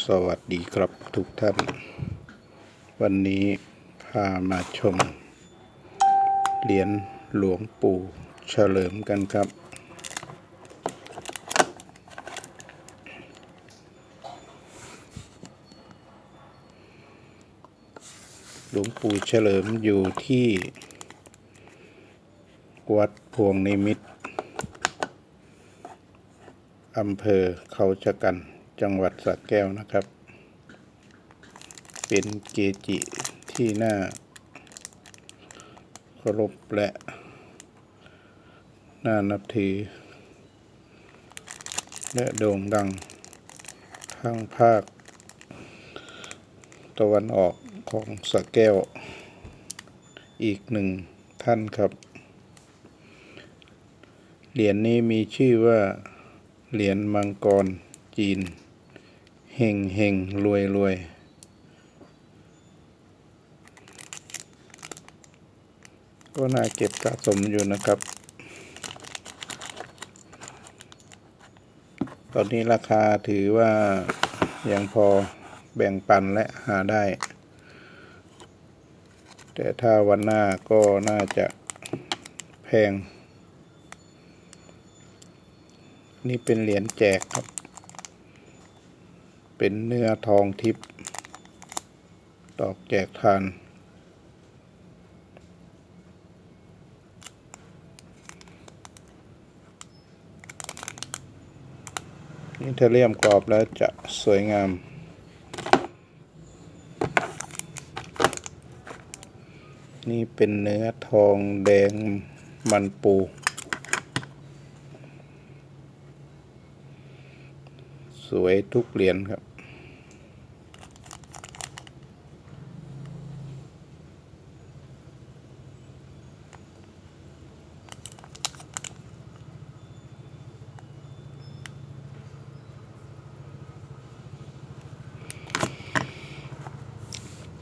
สวัสดีครับทุกท่าน วันนี้พามาชม เหรียญหลวงปู่เฉลิมกันครับ หลวงปู่เฉลิมอยู่ที่ วัดพวงนิมิตรอำเภอเขาชะกัน จังหวัดสระแก้วนะครับ เป็นเกจิที่น่าเคารพและ น่านับถือ และโด่งดังทั้งภาค ตะวันออกของสระแก้ว อีกหนึ่งท่านครับ เหรียญนี้มีชื่อว่า เหรียญมังกรจีน เฮงเฮงรวยรวยก็น่าเก็บสะสมอยู่นะครับ ตอนนี้ราคาถือว่ายังพอแบ่งปันและหาได้ แต่ถ้าวันหน้าก็น่าจะแพง นี่เป็นเหรียญแจกครับ เป็นเนื้อทองทิพย์ตอกแจกทาน นี่ถ้าเลี่ยมกรอบแล้วจะสวยงามนี่เป็นเนื้อทองแดงมันปู สวยทุกเหรียญครับ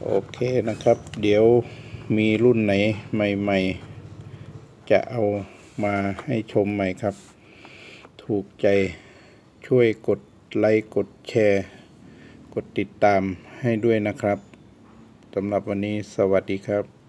โอเคนะครับ เดี๋ยวมีรุ่นไหนใหม่ ๆ จะเอามาให้ชมใหม่ครับ ถูกใจช่วยกดไลค์กดแชร์ กดติดตามให้ด้วยนะครับสำหรับวันนี้สวัสดีครับ